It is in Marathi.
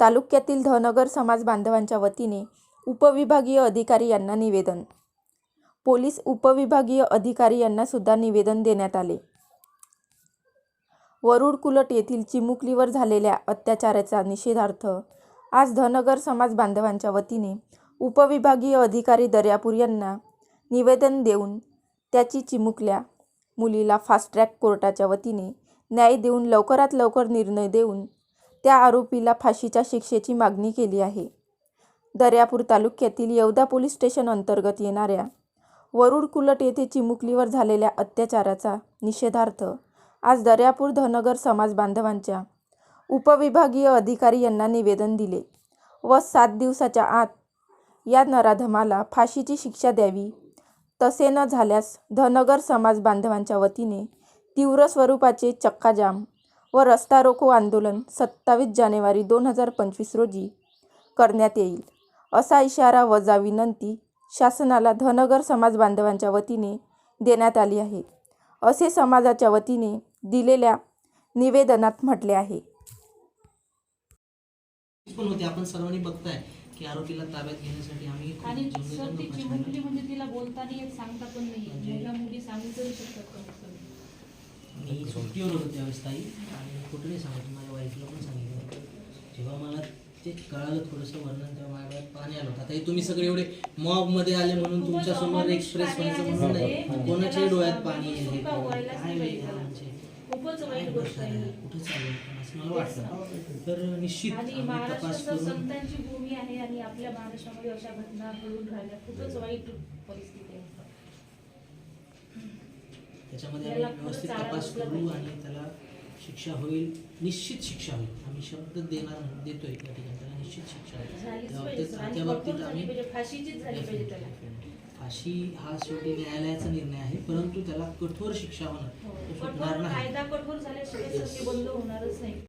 तालुक्यातील धनगर समाज बांधवांच्या वतीने उपविभागीय अधिकारी यांना निवेदन. पोलीस उपविभागीय अधिकारी यांना सुद्धा निवेदन देण्यात आले. वरुड कुलट येथील चिमुकलीवर झालेल्या अत्याचाराचा निषेधार्थ आज धनगर समाज बांधवांच्या वतीने उपविभागीय अधिकारी दर्यापूर यांना निवेदन देऊन त्याची चिमुकल्या मुलीला फास्ट ट्रॅक कोर्टाच्या वतीने न्याय देऊन लवकरात लवकर निर्णय देऊन त्या आरोपीला फाशीच्या शिक्षेची मागणी केली आहे. दर्यापूर तालुक्यातील येवदा पोलीस स्टेशन अंतर्गत येणाऱ्या वरुड कुलट येथे चिमुकलीवर झालेल्या अत्याचाराचा निषेधार्थ आज दर्यापूर धनगर समाज बांधवांच्या उपविभागीय अधिकारी यांना निवेदन दिले व सात दिवसाच्या आत या नराधमाला फाशीची शिक्षा द्यावी तसे न झाल्यास धनगर समाज बांधवांच्या वतीने तीव्र स्वरूपाचे चक्काजाम व रस्ता रोको आंदोलन सत्तावीस जानेवारी दोन हजार पंचवीस रोजी करण्यात येईल. असा इशारा वजा विनंती शासनाला धनगर समाज बांधवांच्या वतीने देण्यात आली आहे. असे समाजाच्या वतीने दिलेल्या निवेदनात म्हटले आहे. आपण सर्वांनी बघताय की आरोपीला ताब्यात घेण्यासाठी आम्ही आणि सर ती प्रचंड- चिमुकली म्हणजे तिला बोलता नाही येत सांगता पण नाही. म्हणजे- मुलं सांगू तरी शकतात. मी सुट्टीवर होतो त्यावेळेस ताई आणि कुठे नाही सांगितलं माझ्या वाईफला पण सांगितलं. जेव्हा मला ते कळालं थोडंसं वर्णन तेव्हा माझ्या पाणी आलं होतं. आता हे तुम्ही सगळे एवढे मॉबमध्ये आले म्हणून तुमच्यासमोर एक्सप्रेस व्हायचं म्हणून. नाही. कोणाच्याही त्याला डोळ्यात पाणी व्हायलाच काय वेळ म्हणजे खूपच वाईट गोष्ट आहे. कुठे चालू असं मला वाटतं. तर निश्चित आणि आम्ही महाराष्ट्र तपास सर करून संतांची भूमी आहे आणि आपल्या महाराष्ट्रामध्ये अशा घटना घडून राहिल्या. खूपच वाईट परिस्थिती आहे. त्याच्यामध्ये आम्ही व्यवस्थित तपास करू. आणि त्याला शिक्षा होईल निश्चित शिक्षा होईल. आम्ही शब्द देणार देतोय त्या ठिकाणी. त्याला निश्चित शिक्षा होईल. त्या बाबतीत आम्ही फाशी हा शेवटी न्यायालयाचा निर्णय आहे परंतु त्याला कठोर शिक्षा होणं हो. सुटणार होणारच नाही.